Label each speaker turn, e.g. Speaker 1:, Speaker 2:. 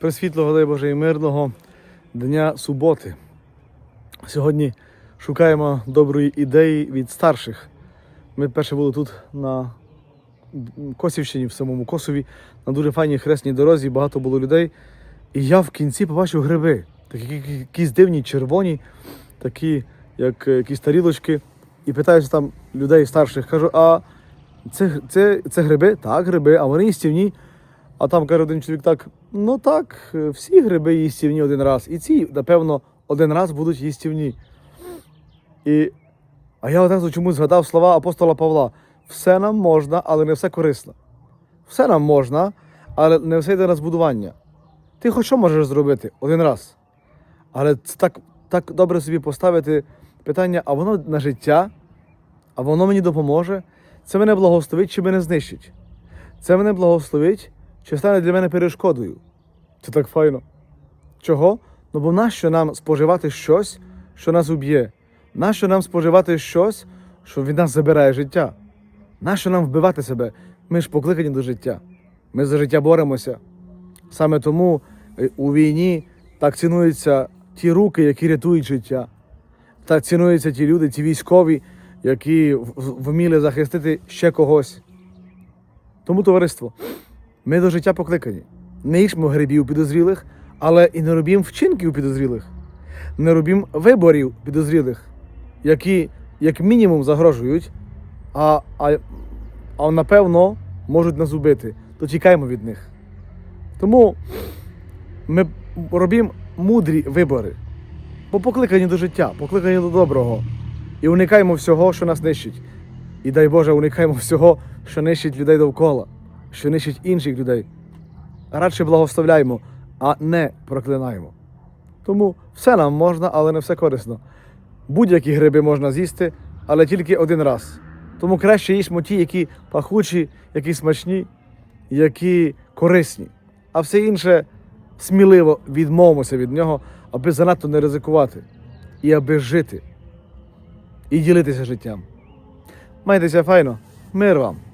Speaker 1: Тебе світлого, дай Боже, і мирного дня суботи. Сьогодні шукаємо доброї ідеї від старших. Ми перше були тут на Косівщині, в самому Косові, на дуже файній хресній дорозі, багато було людей. І я в кінці побачив гриби. Такі якісь дивні, червоні, такі, як е, якісь тарілочки. І питаюся там людей старших, кажу, а це, це, це гриби? Так, гриби, а вони їстівні. А там каже один чоловік так: ну так, е, всі гриби їстівні один раз. І ці, напевно, один раз будуть їстівні. І, а я одразу чомусь згадав слова апостола Павла: все нам можна, але не все корисно. Все нам можна, але не все йде на збудування. Ти хоч що можеш зробити один раз. Але це так, так добре собі поставити питання, а воно на життя, а воно мені допоможе. Це мене благословить чи мене знищить. Це мене благословить чи стане для мене перешкодою. Це так файно. Чого? Ну бо нащо нам споживати щось, що нас уб'є? Нащо нам споживати щось, що від нас забирає життя? Нащо нам вбивати себе? Ми ж покликані до життя. Ми за життя боремося. Саме тому е, у війні так цінуються ті руки, які рятують життя. Так цінуються ті люди, ті військові, які вміли захистити ще когось. Тому, товариство, ми до життя покликані. Не їжмо грибів підозрілих, але і не робім вчинків підозрілих, не робім виборів підозрілих, які як мінімум загрожують, а, а, а напевно можуть нас убити. То тікаємо від них. Тому ми робимо мудрі вибори, бо покликані до життя, покликані до доброго. І уникаємо всього, що нас нищить. І дай Боже, уникаємо всього, що нищить людей довкола, що нищить інших людей. Радше благословляємо, а не проклинаємо. Тому все нам можна, але не все корисно. Будь-які гриби можна з'їсти, але тільки один раз. Тому краще їжмо ті, які пахучі, які смачні, які корисні. А все інше сміливо відмовимося від нього, аби занадто не ризикувати і аби жити і ділитися життям. Майтеся файно, мир вам!